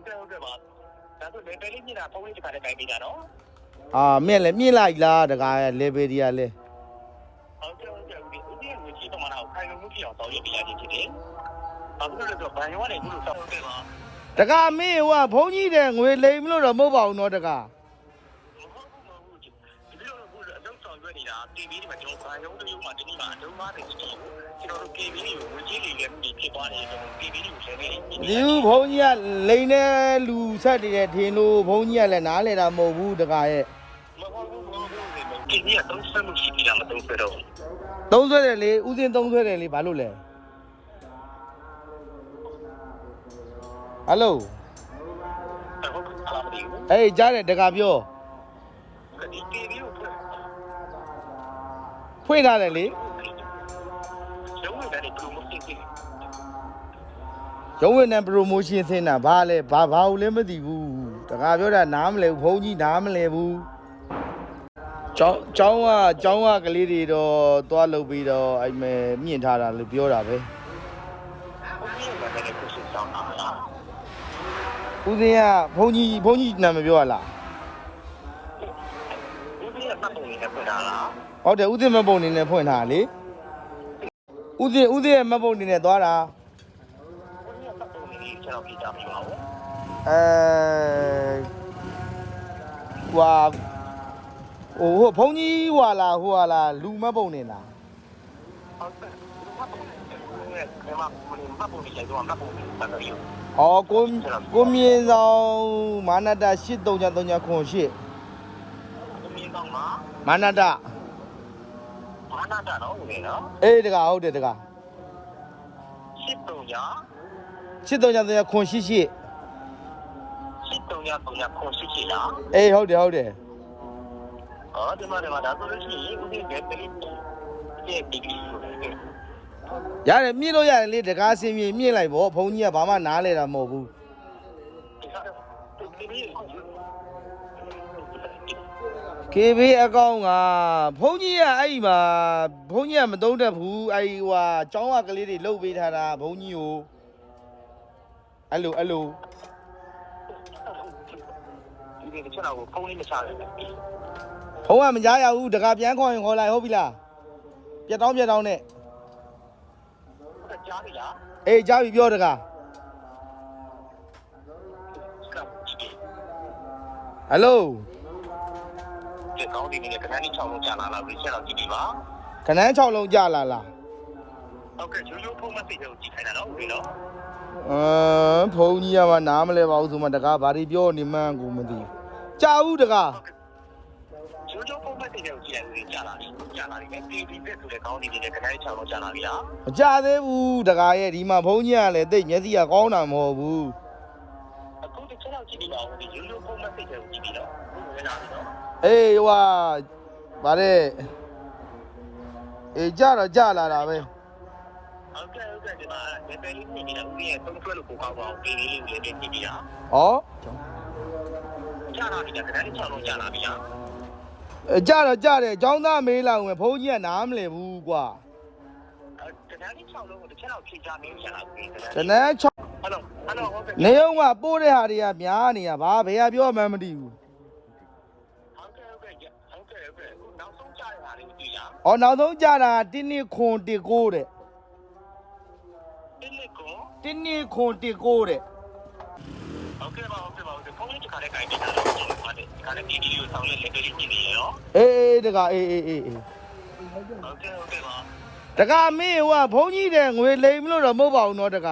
ဟုတ်ကဲ့ဟုတ်ကဲ့ပါဒါဆိုလေပဲလေးမြင်တာဖုန်းလေးတစ်ခါတည်းတိုင်ပေးတာနော်အာမြက်လဲမြင့်လိုက်လားတကားရဲ့လေဘေဒီယာလဲဟုတ်ကဲ့ဟုတ်ကဲ့ဦးဒီဦးဒီငွေကြီးပမာဏကိုခိုင်လုံမှုဖြစ်အောင်ဆောင်ရွက်ပေးရခြင်းဖြစ်တယ်ဘာဖြစ်လို့လဲဆိုတော့ဘန်ရောကနေခုလိုဆောက်ခဲ့ပါတကားမင်းဟိုကဘုန်းကြီးတဲ့ငွေလိမ်မလို့တော့မဟုတ်ပါဘူးနော်တကား ဆောင်ရွက်နေတာ TV တွေမှာကျွန်တော်ဘန်ရောတမျိုးမှာတနည်းမှာအလုံးသားတွေရှိတယ်ကျွန်တော်တို့ TV တွေကိုငွေကြီးတွေလည်းဖြစ်သွားတယ်ကျွန်တော် TV တွေကိုလည်းနေဒီဘုန်းကြီးကလိမ်နေလူဆက်တည်တဲ့ထင်လို့ဘုန်းကြီးကလည်းနားလဲတာမဟုတ်ဘူးတကားရဲ့မဟုတ်ဘူးမဟုတ်ဘူး TV ကတော့ဆက်မှုရှိပြီးတာမသုံးဆွဲတော့သုံးဆွဲတယ်လေဥစဉ်သုံးဆွဲတယ်လေဘာလို့လဲဟယ်လိုဟုတ်ကဲ့အားမလို့အေးကြားတယ်တကားပြောဒီ TV ကို ဖွင့်ထားတယ်လေရုံးဝင်တယ် promotion ဖြစ်ရုံးဝင်တဲ့ promotion ဆင်းတာဘာလဲဘာဘာလို့လဲမသိဘူးတကားပြောတာနားမလဲဘူးဘုန်းကြီးနားမလဲဘူးကျောင်းကျောင်းကကျောင်းကကလေးတွေတော့သွားလုပ်ပြီးတော့အဲ့မဲ့မြင့်ထားတာလို့ပြောတာပဲဦးကြီးကလည်းကိုစစ်ဆောင်တာလားဦးစင်းကဘုန်းကြီးဘုန်းကြီးနာမည်ပြောရလားဦးကြီးကပတ်ပုံနေနဲ့ဖွင့်တာလား ဟုတ်တယ်ဦးစင်းမတ်ပုံနေနဲ့ဖွင့်ထားတာလေဦးစင်းဦးစင်းရဲ့မတ်ပုံနေနဲ့သွားတာဦးကြီးကပတ်ပုံနေကြီးကျွန်တော်ပြကြပြပါဦးအဲဟွာဟိုဟိုဘုန်းကြီးဟွာလားဟွာလားလူမတ်ပုံနေလားဟုတ်ကဲ့ပတ်ပုံနေနဲ့ဒီမှာပတ်ပုံနေရိုက်တော့ပတ်ပုံနေပတ်တော့ယူ။အော်ကိုကိုမြင့်ဆောင်မာနတ8338ခွန်8ဦးကြီးတော့မှာမာနတ မာနာတာတော့ဦးနေနော်အေးတကဟုတ်တယ်တကရှစ်တုံညာ8338ခွန်8 8ရှစ်တုံညာတုံညာခွန်ရှိချီလားအေးဟုတ်တယ်ဟုတ်တယ်အော်ဒီမှာဒီမှာဒါဆိုလို့ရှိရင်ဦးကြီးကတည်းကဒီဒီဒီကိုရတယ်မြင့်လို့ရတယ်လေတကားစင်မြင့်မြင့်လိုက်ဗောဘုန်းကြီးကဘာမှနားလဲတာမဟုတ်ဘူးဒီကဒီဒီ KB အကောင့်ကဘုန်းကြီးကအဲ့ဒီမှာဘုန်းကြီးကမတုံးတတ်ဘူးအဲ့ဒီဟွာចောင်းကကလေးတွေလှုပ်ပေးထားတာဘုန်းကြီးကိုအဲ့လိုအဲ့လိုဒီဒီချက်တော့ဖုန်းလေးမချရတယ်ဘုန်းကမကြားရဘူးတကားပြန်ခေါ်ရင်ခေါ်လိုက်ဟုတ်ပြီလားပြတ်တောင်းပြတ်တောင်းနဲ့ဟုတ်ကြားပြီလားအေးကြားပြီပြောတကားဟယ်လို ဒီကောင်းဒီနေ့ကနန်းကြီး6လုံးကြာလာလားဒီချက်တော့ကြည့်ပြီပါခနန်း6လုံးကြလာလားဟုတ်ကဲ့ရိုးရိုးဖုန်းမသိတဲ့ကိုကြည့်ခိုင်းတာနော်ဦးလေးနော်အမ်ဘုန်းကြီးကမှနားမလဲပါဘူးဆိုမှတကားဘာတွေပြောနေမှန်းကိုမသိဘူးကြာဘူးတကားရိုးရိုးဖုန်းမသိတဲ့ကိုကြည့်လိုက်ဦးလေးကြာလာပြီကြာလာပြီပဲ TV ဘက်ဆိုတဲ့ကောင်းဒီနေ့ကနန်းကြီး6လုံးကြာလာပြီလားမကြသေးဘူးတကားရဲ့ဒီမှာဘုန်းကြီးကလည်းတိတ်မျက်စိကကောင်းတာမဟုတ်ဘူးအခုဒီချက်တော့ကြည့်ပြီပါဦးဒီရိုးရိုးဖုန်းမသိတဲ့ကိုကြည့်ပြီတော့ဘုရားလာပြီနော် အေးဟွာဗါတဲ့အေးကြတော့ကြလာတာပဲဟုတ်ကဲ့ဟုတ်ကဲ့ဒီမှာဒီပဲလေးနေနေတာဦးလေးရဲ့သုံးဆွဲလို့ပို့ကောင်းပါအောင်ဒီလေးလေးကိုလည်းကြည့်ပြီလားဟောကြာလာပြီကနန်းကြီး6လုံးကြာလာပြီလားအဲကြတော့ကြတယ်ចောင်းသားမေးလာအောင်ပဲဘုန်းကြီးကနားမလဲဘူးကွာကနန်းကြီး6လုံးကိုတစ်ချက်တော့ဖြေချမင်းရလားဦးလေးတနန်း6ဟယ်လိုဟယ်လိုဟုတ်ကဲ့နေုံကပို့တဲ့ဟာတွေကများနေတာဗာဘယ်ဟာပြောမှန်းမသိဘူး ဟုတ်ကဲ့ဟုတ်ကဲ့ဟုတ်ကဲ့ဟုတ်ကဲ့အခုနောက်ဆုံးကြားရတာလေးကိုကြည့်ရ အောင်။အော်နောက်ဆုံးကြတာတင်းနှစ်ခွန်တစ်ကိုတဲ့တင်းလေးကို။တင်းနှစ်ခွန်တစ်ကိုတဲ့ဟုတ်ကဲ့ပါဟုတ်ကဲ့ပါဟုတ်ကဲ့ဖုန်းလေးတစ်ခါလေးကြိုင်နေတာလို့ကျွန်တော်ပါတယ်ဒီခါလေးဒီဗီဒီယိုဆောင်လေးလက်လေးကြည့်နေရော။အေးအေးတကအေးအေးအေးအေးဟုတ်ကဲ့ဟုတ်ကဲ့ပါတကမင်းဟိုကဘုန်းကြီးတဲ့ငွေလိမ်မလို့တော့မဟုတ်ပါဘူးနော်တက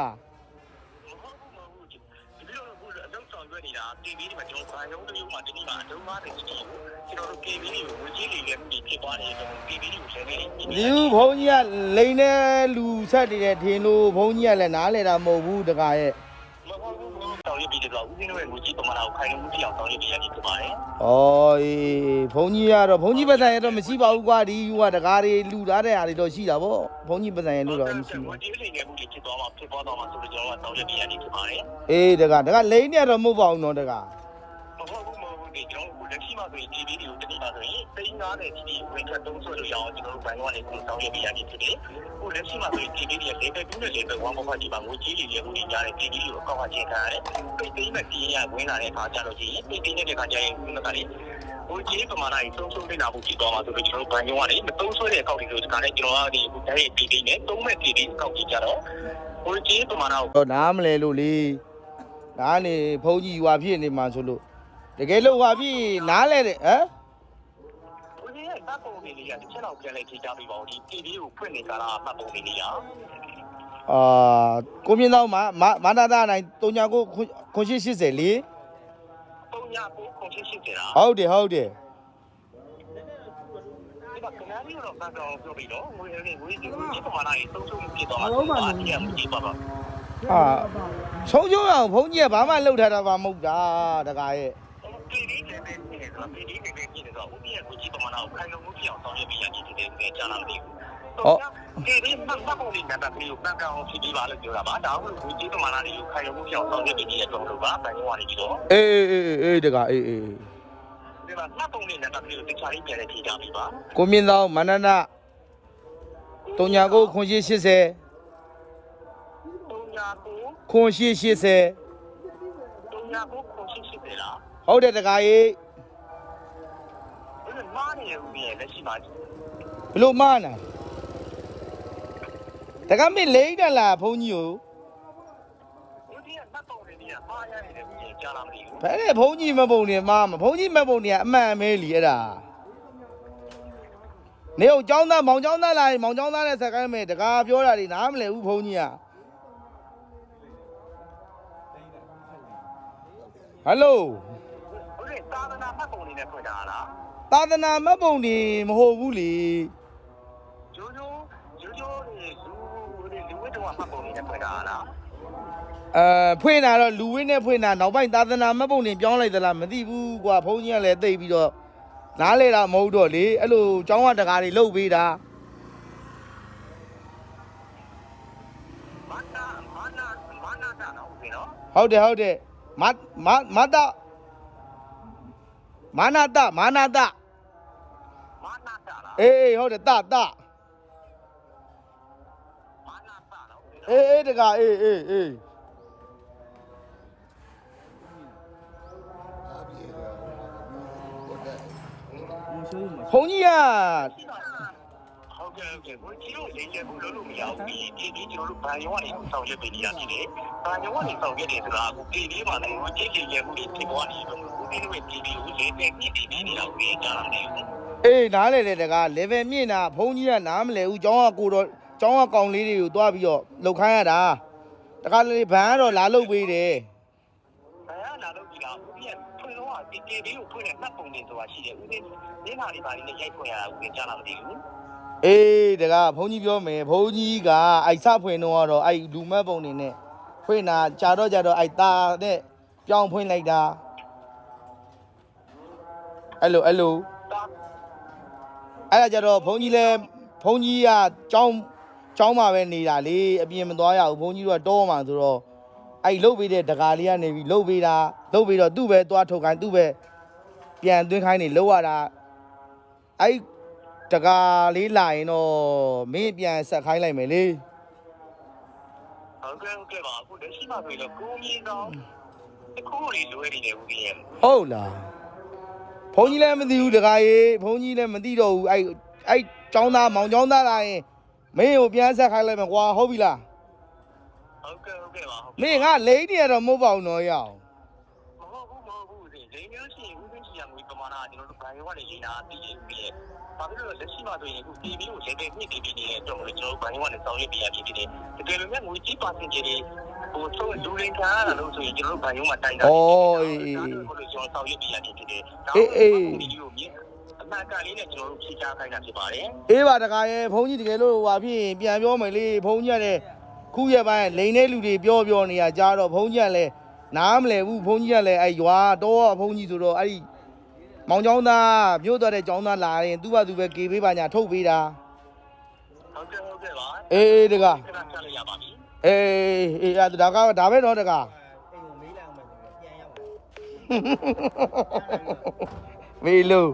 ရွက်နေတာ TV တွေမှာကျွန်တော်ဘာရုံးတမျိုးမှာတနည်းမှာအလုံးသားတွေရှိတယ်ကျွန်တော်တို့ TV တွေကိုဝင်ကြည့်နေလည်းဖြစ်သွားတယ်ကျွန်တော် TV တွေကိုလည်းနေ။ဒီဘုန်းကြီးကလိမ်နေလူဆက်တည်တဲ့ထင်လို့ဘုန်းကြီးကလည်းနားလဲတာမဟုတ်ဘူးတကရဲ့မဟုတ်ဘူး မဟုတ်ဘူးဆောင်ရွက်ပြီးတော့ဦးဇင်းတို့ရဲ့ငွေကြီးပမာဏကိုခိုင်လုံမှုပြအောင်ဆောင်ရွက်ပြရခြင်းဖြစ်ပါတယ်။အော်အေးဘုန်းကြီးကတော့ဘုန်းကြီးပတ်စံရတော့မရှိပါဘူးကွာဒီဟိုကတကားတွေလူထားတဲ့ဟာတွေတော့ရှိတာဗော။ဘုန်းကြီးပတ်စံရလို့တော့မရှိငွေဘူးကြီးလေးငယ်မှုတွေဖြစ်သွားမှာဖြစ်သွားတော့မှာဆိုတော့ကျွန်တော်ကဆောင်ရွက်ပြရခြင်းဖြစ်ပါတယ်။အေးတကတကလိမ်နေတော့မဟုတ်ပါဘူးနော်တကမဟုတ်ဘူး မဟုတ်ဘူးဒီကျွန်တော်လက်ရှိမှာဆိုရင် TV တွေကိုတနည်းပါဆိုရင်သိန်း90ဒီဝင်ထက်သုံးဆွဲလို့ရအောင်ကျွန်တော်တို့ဘဏ်ကနေပုံဆောင်ရပြရနေဖြစ်တယ်ခုလက်ရှိမှာဆိုရင် TV တွေလေးပဲ2နဲ့လေးပဲ1ပေါ့ဒီမှာငွေကြီးတွေရေဦးတွေကြားတယ် TV ကိုအကောင့်အချင်းခံရတယ်ပိတ်သိမ်းမဲ့တီးရဝင်လာတဲ့အခါကျတော့ဒီပိတ်သိမ်းတဲ့အခါကျရင်ခုနကလေးဟိုကြီးပမာဏကြီးသုံးဆုံးနေတာဖို့ဖြစ်သွားမှာဆိုတော့ကျွန်တော်တို့ဘဏ်ကနေမသုံးဆွဲတဲ့အကောင့်တွေဆိုတခါနဲ့ကျွန်တော်ကဒီအခုတိုင်း TV နဲ့သုံးမဲ့ TV အကောင့်ကြီးကြတော့ဟိုကြီးပမာဏကိုတော့နားမလဲလို့လေဒါကနေဘုန်းကြီးရွာဖြစ်နေမှာဆိုလို့ တကယ်လို့ရွာဖြစ်နားလဲတဲ့ဟမ်ဦးကြီးရဲ့တပ်ပုံလေးလေးကတစ်ချက်တော့ပြန်လဲထိကြပြီးပါဦးဒီ TV ကိုဖွင့်နေကြတာတပ်ပုံလေးလေးရအာကိုမြင့်တော့မမမနာတာနိုင်တုံညာကိုခွန်ရှိ80လေပုံညာကိုကွန်ဖျူးရှင်းနေတာဟုတ်တယ်ဟုတ်တယ်ဒီမှာကနာရီတော့ပတ်တော့ပြောပြီးတော့ငွေလေးငွေကြီးငွေကြီးပမာဏကြီးသုံးဆုံးပြသွားမှာပါဒီကမကြည့်ပါပါအာဆုံးချုံအောင်ဘုန်းကြီးကဘာမှလှုပ်ထားတာမှမဟုတ်တာတကားရဲ့ ဒီဒီနေနေနေဆိုတော့ဒီဒီနေနေနေဆိုတော့ဦးကြီးကငွေကြီးပမာဏကိုခိုင်လုံမှုပြောင်းဆောင်ရွက်ပြီးရည်တည်တယ်ကြားလာမသိဘူးဒီဒီမှတ်ပုံလေးနံပါတ်လေးကိုပန်ကန်အောင်ဖြစ်ပြီးပါလို့ပြောတာပါဒါမှမဟုတ်ငွေကြီးပမာဏလေးကိုခိုင်လုံမှုပြောင်းဆောင်ရွက်ပြီးတဲ့တော့လို့ပါဘယ်လိုရည်ပြီးတော့အေးအေးအေးအေးတကားအေးအေးဒီမှာမှတ်ပုံလေးနံပါတ်လေးကိုတခြားလေးပြန်လဲထိကြပြီးပါကိုမြင့်တော့မနနာတုံညာကိုခွန်ရှိ80ပုံညာကိုခွန်ရှိ80ပုံညာကိုကွန်ဖျူးရှင်းတယ်လား ဟုတ်တယ်တကားရဲ့ ဒီမားနေဦးရဲ့လက်ရှိမှာ ဘလို့မနာတကားမင်းလိမ့်တယ်လားဘုန်းကြီးကို ဦးကြီးကမှတ်ပုံလေးကြီးကမှားရနေတယ်ဦးကြီးကြားလာမသိဘူး ဘယ်နဲ့ဘုန်းကြီးမပုံနေမှာမဘုန်းကြီးမပုံနေကအမှန်မဲလीအဲ့ဒါနေအောင်ចောင်းသားမောင်ចောင်းသားလာရင်မောင်ចောင်းသားနဲ့ဆက်ကိုင်းမယ်တကားပြောတာတွေနားမလဲဘူးဘုန်းကြီးကဟယ်လို ဦးကြီးသာသနာမှ တ်ပုံလေးနဲ့ဖွင့်တာလားသာသနာမတ်ပုံနေမဟုတ်ဘူးလေဂျိုဂျိုဂျိုဂျိုလေးလူလေးလူဝိတ္တဝမှတ်ပုံလေးနဲ့ဖွင့်တာလားအဲဖွင့်တာတော့လူဝင်းနဲ့ဖွင့်တာနောက်ပိုင်းသာသနာမတ်ပုံနေပြောင်းလိုက်သလားမသိဘူးကွာဘုန်းကြီးကလည်းသိပြီးတော့နားလေတာမဟုတ်တော့လေအဲ့လိုចောင်းဝတကားတွေလှုပ်ပေးတာမနာမနာမနာတာနော်ဦးကြီးနော်ဟုတ်တယ်ဟုတ်တယ်မမမတမာနာတမာနာတမနာတာ လားအေးအေးဟုတ်တယ်တတမနာတာနော်ဦးကြီးနော်အေးအေးတကားအေးအေးအေးဘုန်းကြီးကဟုတ်ကဲ့ဟုတ်ကဲ့ဘုန်းကြီးတို့လေးချက်ကိုလုံးလို့မရဘူးဒီဒီဒီကျွန်တော်တို့ဗန်ရုံကနေဆောင်ရွက်ပေးနေရဖြစ်တယ်ဗန်ရုံကနေဆောင်ရွက်တယ် ဆိုတာအခုဒီဒီမှာလည်းဦးကြီးလေးချက်ကိုဖြစ်ပေါ်နေတော့ဦးကြီးတို့ရဲ့ဒီဒီကိုလေးနဲ့ဒီဒီနေနေတာကိုကြားလာနေဘူးအေးနားလေတယ်တကား level မြင့်တာဘုန်းကြီးကနားမလဲဘူးကျောင်းကကိုတော့ကျောင်းကကောင်လေးတွေကိုတွားပြီးတော့လှုပ်ခိုင်းရတာတကားလေးဘန်ကတော့လာလှုပ်ပေးတယ်ဘယ်လာလို့ဒီလားဦးကြီးဖွင့်တော့ဒီတီဗီကိုဖွင့်တဲ့မှတ်ပုံတွေဆိုတာရှိတယ်ဦးကြီးနေမှာဒီပါလေးနဲ့ရိုက်ဖွင့်ရတာဦးကြီးကြားလာမသိဘူးအေးတကားဘုန်းကြီးပြောမယ်ဘုန်းကြီးကအိုက်စဖွင့်တော့ကတော့အဲ့လူမဲ့ပုံနေနဲ့ဖွင့်တာကြာတော့ကြာတော့အဲ့ตาနဲ့ပြောင်းဖွင့်လိုက်တာ အဲ့လိုအဲ့လိုတာအဲ့ဒါကြတော့ဘုန်းကြီးလဲဘုန်းကြီးကကျောင်းကျောင်းမှာပဲနေတာလေအပြင်မသွားရဘူးဘုန်းကြီးတို့ကတောမှာဆိုတော့အဲ့လှုပ်ပေးတဲ့ဒကာလေးကနေပြီးလှုပ်ပေးတာလှုပ်ပေးတော့သူ့ပဲသွားထုတ်ခိုင်းသူ့ပဲပြန်သွင်းခိုင်းနေလှုပ်ရတာအဲ့ဒကာလေးလာရင်တော့မင်းပြန်ဆက်ခိုင်းလိုက်မယ်လေဟုတ်ကဲ့ဟုတ်ကဲ့ပါအခုလက်ရှိမှာဆိုရင်တော့ကိုမြင့်တော့တခုလေးလွဲနေတယ်ဦးကြီးရဲ့ဟုတ်လား ဘုန်းကြီးလည်းမသိဘူးဒကာကြီးဘုန်းကြီးလည်းမသိတော့ဘူးအဲ့အဲ့ကျောင်းသားမောင်ကျောင်းသားလာရင်မင်းကိုပြန်ဆက်ခိုင်းလိုက်မယ်ကွာဟုတ်ပြီလားဟုတ်ကဲ့ဟုတ်ကဲ့ပါဟုတ်မင်းကလိမ့်နေရတော့မဟုတ်ပါဘူးနော်ရအောင်မဟုတ်ဘူးမဟုတ်ဘူးဒီလိမ်မျိုးရှိရင်ဦးသိချီရငွေပမာဏကျွန်တော်တို့ဘိုင်ရောကနေလိမ်တာတည်ရင်ပြီးရဲ့ဘာဖြစ်လို့လဲလက်ရှိမှာဆိုရင်အခု TV ကိုလေပဲညှစ်ပြီးပြီးနေတဲ့တော့ကျွန်တော်တို့ဘိုင်ရောကနေဆောင်ရွက်ပြရပြီးပြီးတယ်တကယ်လို့မြငွေကြီးပါစင်ကြီးတွေ ဟိုဆုံးလူလိမ်ခံရတာလို့ဆိုရင်ကျွန်တော်တို့ဘိုင်ရောမှာတိုင်တာလို့ကျွန်တော်ဆောင်ရွက်ပြရပြီးပြီးတယ်ဒီလိုမြင်အမှန်ကန်လေးနဲ့ကျွန်တော်တို့ဖြေချခိုင်းတာဖြစ်ပါတယ်အေးပါတခါရဲ့ဘုန်းကြီးတကယ်လို့ဟွာဖြစ်ရင်ပြန်ပြောမယ်လေဘုန်းကြီးကလည်းခုရက်ပိုင်းလိန်တဲ့လူတွေပြောပြောနေရကြတော့ဘုန်းကြီးကလည်းနားမလဲဘူးဘုန်းကြီးကလည်းအဲရွာတော့ဘုန်းကြီးဆိုတော့အဲ့ဒီမောင်ကျောင်းသားမြို့သွားတဲ့ကျောင်းသားလာရင်သူ့ဘာသူပဲကေပေးပါညာထုတ်ပေးတာဟုတ်ကဲ့ဟုတ်ကဲ့ပါအေးအေးတကားခဏဆက်လိုက်ရပါပြီ အေးအေးအဲ့ဒါကဒါပဲတော့တကားအိမ်ကိုမေးလိုက်အောင်မယ်ပြန်ရောက်ပါမေလို့